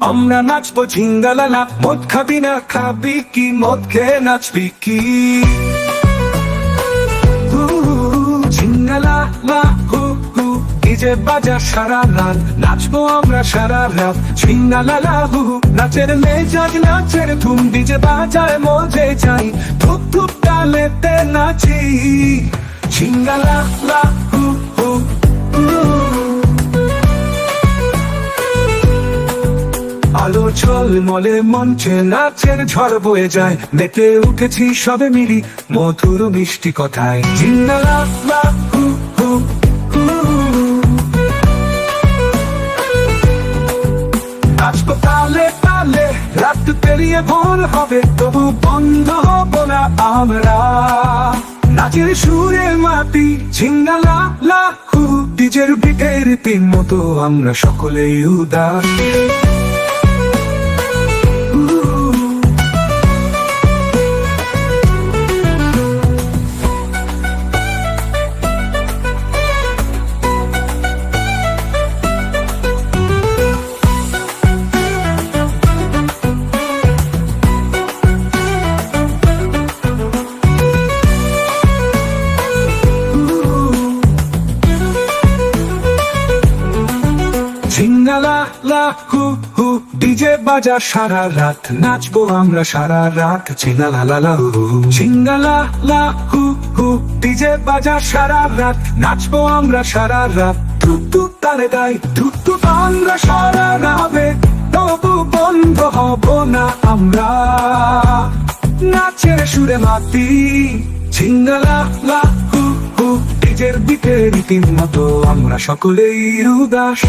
আমরা নাচবো ঝিঙ্গালা মদ খাবি না, খাবি কি? মদ খেয়ে নাচবি কি? ঝিঙ্গালা, লা সারা রাত। নাচবো আমরা সারা রাত। ঝিঙ্গালা, লা, হু নাচের মেজাজ, নাচের ধুম। ডিজে বাজায় মজে যাই। ধুপ ধুপ তালেতে নাচি। ঝিঙ্গালা, লা আলো ছল মলে মঞ্চে নাচের ঝড় বয়ে যায়। মেতে উঠেছি সবে মিলি মধুর মিষ্টি কথায়। তালে তালে রাত পেরিয়ে ভোর হবে, তবু বন্ধ হব না আমরা। নাচের সুরে মাটি, ঝিঙ্গালা লা হু ডিজের বিটের তিন মতো আমরা সকলেই উদাস। ঝিঙ্গালা, লা, হু ডিজে বাজা সারা রাত। নাচবো আমরা সারা রাত। ঝিঙ্গালা, লা লা, হু হু। ঝিঙ্গালা, লা ডিজে বাজা সারা রাত। নাচবো আমরা সারা রাত। টুক টুক তালে গাই টুক আমরা সারা রাবে তবু বন্ধ হব না আমরা। নাচের সুরে মাতি। ঝিঙ্গালা, লা, হু হু, ডিজের বিটের রীতির মতো আমরা সকলেই উদাস